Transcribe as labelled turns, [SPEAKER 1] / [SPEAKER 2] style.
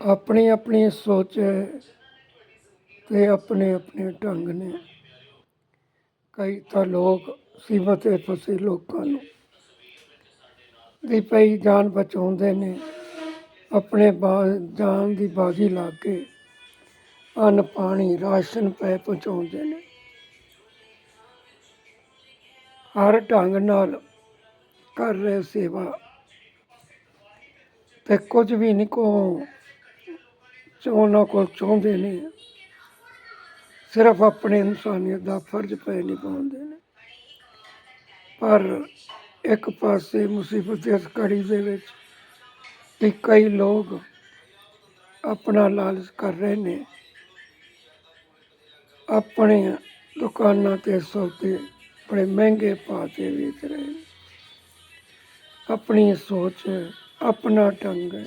[SPEAKER 1] ਆਪਣੀ ਆਪਣੀ ਸੋਚ ਹੈ ਅਤੇ ਆਪਣੇ ਆਪਣੇ ਢੰਗ ਨੇ। ਕਈ ਤਾਂ ਲੋਕ ਮੁਸੀਬਤ ਵਿੱਚ ਫਸੇ ਲੋਕਾਂ ਨੂੰ। ਦੀ ਪਈ ਜਾਨ ਬਚਾਉਂਦੇ ਨੇ, ਆਪਣੇ ਬਾ- ਜਾਨ ਦੀ ਬਾਜੀ ਲਾ ਕੇ ਅੰਨ ਪਾਣੀ, ਰਾਸ਼ਨ ਪੈ ਪਹੁੰਚਾਉਂਦੇ ਨੇ। ਹਰ ਢੰਗ ਨਾਲ ਕਰ ਰਹੇ ਸੇਵਾ। ਤੇ ਕੁਝ ਵੀ ਨਹੀਂ ਕੋ ਉਹਨਾਂ ਕੋਲ ਚਾਹੁੰਦੇ ਨੇ ਸਿਰਫ ਆਪਣੇ ਇਨਸਾਨੀਅਤ ਦਾ ਫਰਜ਼ ਪੈ ਨਿਭਾਉਂਦੇ ਨੇ। ਪਰ ਇੱਕ ਪਾਸੇ ਮੁਸੀਬਤ ਦੀ ਇਸ ਘੜੀ ਦੇ ਵਿੱਚ ਤੇ ਕਈ ਲੋਕ ਆਪਣਾ ਲਾਲਚ ਕਰ ਰਹੇ ਨੇ। ਆਪਣੇ ਦੁਕਾਨਾਂ ਤੇ ਸੌਦੇ ਬੜੇ ਮਹਿੰਗੇ ਭਾਅ ਤੇ ਵੇਚ ਰਹੇ ਨੇ। ਆਪਣੀ ਸੋਚ, ਆਪਣਾ ਢੰਗ ਹੈ